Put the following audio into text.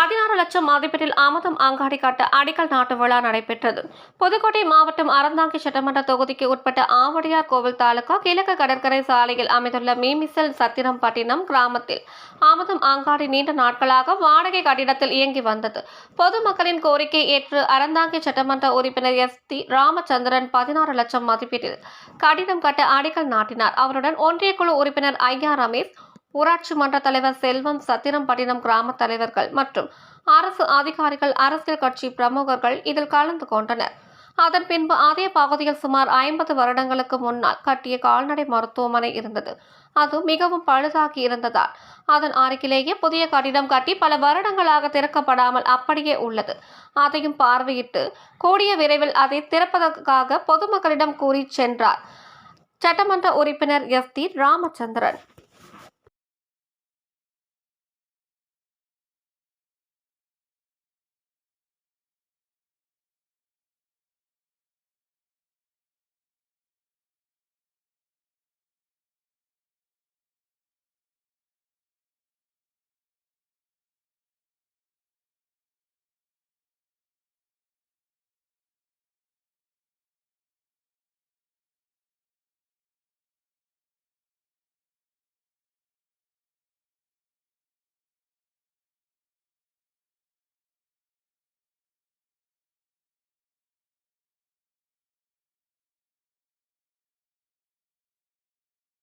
பதினாறு லட்சம் மதிப்பீட்டில் அமுதம் அங்காடி கட்ட அடிக்கல் நாட்டு விழா நடைபெற்றது. புதுக்கோட்டை மாவட்டம் அறந்தாங்கி சட்டமன்ற தொகுதிக்கு உட்பட்ட ஆவடியார் கோவில் தாலுகா கிழக்கு கடற்கரை சாலையில் அமைந்துள்ள மீமிசல் சத்திரம்பட்டினம் கிராமத்தில் அமுதம் அங்காடி நீண்ட நாட்களாக வாடகை கட்டிடத்தில் இயங்கி வந்தது. பொதுமக்களின் கோரிக்கை ஏற்று அறந்தாங்கி சட்டமன்ற உறுப்பினர் எஸ். டி. ராமச்சந்திரன் பதினாறு லட்சம் மதிப்பீட்டில் கட்டிடம் கட்ட அடிக்கல் நாட்டினார். அவருடன் ஒன்றிய குழு உறுப்பினர் ஐயா ரமேஷ் ஊராட்சி மன்ற தலைவர் செல்வம் சத்திரம்பட்டினம் கிராம தலைவர்கள் மற்றும் அரசு அதிகாரிகள் அரசியல் கட்சி பிரமுகர்கள் இதில் கலந்து கொண்டனர். அதன் பின்பு அதே பகுதியில் சுமார் ஐம்பது வருடங்களுக்கு முன்னால் கட்டிய கால்நடை மருத்துவமனை இருந்தது. அது மிகவும் பழுதாகி இருந்ததால் அதன் அருகிலேயே புதிய கட்டிடம் கட்டி பல வருடங்களாக திறக்கப்படாமல் அப்படியே உள்ளது. அதையும் பார்வையிட்டு கூடிய விரைவில் அதை திறப்பதற்காக பொதுமக்களிடம் கூறி சென்றார் சட்டமன்ற உறுப்பினர் எஸ் டி ராமச்சந்திரன்.